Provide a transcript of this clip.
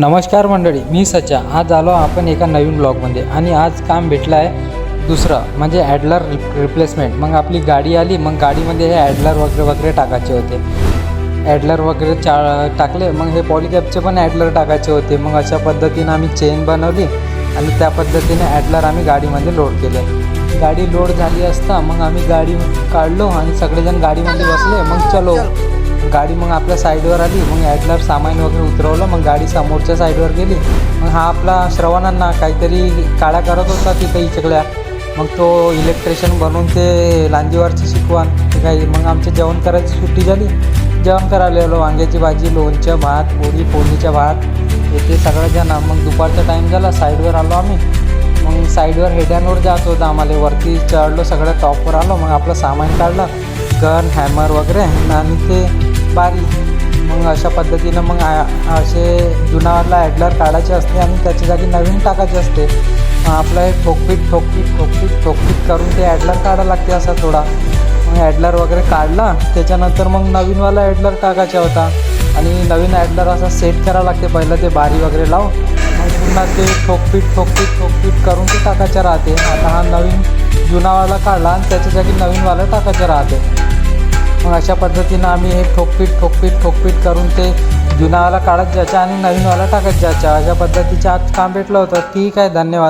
नमस्कार मंडळी मी सचा आज आलो आपण एका नवीन ब्लॉगमध्ये आणि आज काम भेटलं आहे दुसरं म्हणजे ॲडलर रिप्लेसमेंट मग आपली गाडी आली मग गाडीमध्ये हे ॲडलर वगैरे वगैरे टाकायचे होते. ॲडलर वगैरे चा टाकले मग हे पॉलिकॅपचे पण ॲडलर टाकायचे होते. मग अशा पद्धतीनं आम्ही चेन बनवली आणि त्या पद्धतीने ॲडलर आम्ही गाडीमध्ये लोड केले. गाडी लोड झाली असता मग आम्ही गाडी काढलो आणि सगळेजण गाडीमध्ये बसले. मग चलो गाडी मग आपल्या साईडवर आली मग ॲडलर सामान वगैरे उतरवलं मग गाडी समोरच्या साईडवर गेली. मग हा आपला श्रवणांना काहीतरी काळ्या करत होता तिथं इचकल्या. मग तो इलेक्ट्रिशियन बनवून ते लांजीवरची शिकवण ते काही मग आमचे जेवण करायची सुट्टी झाली. जेवण करायला आलो वांग्याची भाजी लोणचं भात पोळी पोळीच्या भात येते सगळ्याजण मग दुपारचा टाईम झाला साईडवर आलो आम्ही. मग साईडवर हेड्यांवर जात होतं आम्हाला. वरती चढलो सगळं टॉपवर आलो. मग आपलं सामान काढलं गन हॅमर वगैरे आणि ते बारी मग अशा पद्धतीनं मग असे जुनावरला ॲडलर काढायचे असते आणि त्याच्या जागी नवीन टाकायचे असते. मग आपलं हे ठोकपीट ठोकपीट ठोकपीट ठोकपीट करून ते ॲडलर काढावं लागते असा थोडा. मग ॲडलर वगैरे काढला त्याच्यानंतर मग नवीनवाला ॲडलर टाकायचा होता. आणि नवीन ॲडलर असा सेट करावं लागते पहिलं ते बारी वगैरे लावून. मग पुन्हा ते ठोकपीट ठोकपीट ठोकपीट करून ते टाकायचं राहते. आता हा नवीन जुनावाला काढला आणि त्याच्या जागी नवीनवाला टाकायचं राहते. मग अशा पद्धतीनं आम्ही हे ठोकपीट ठोकपीट ठोकपीट करून ते जुनावाला काढत जायचं आणि नवीनवाला टाकत जायचं. अशा पद्धतीचं आज काम भेटलं होतं. ठीक आहे धन्यवाद.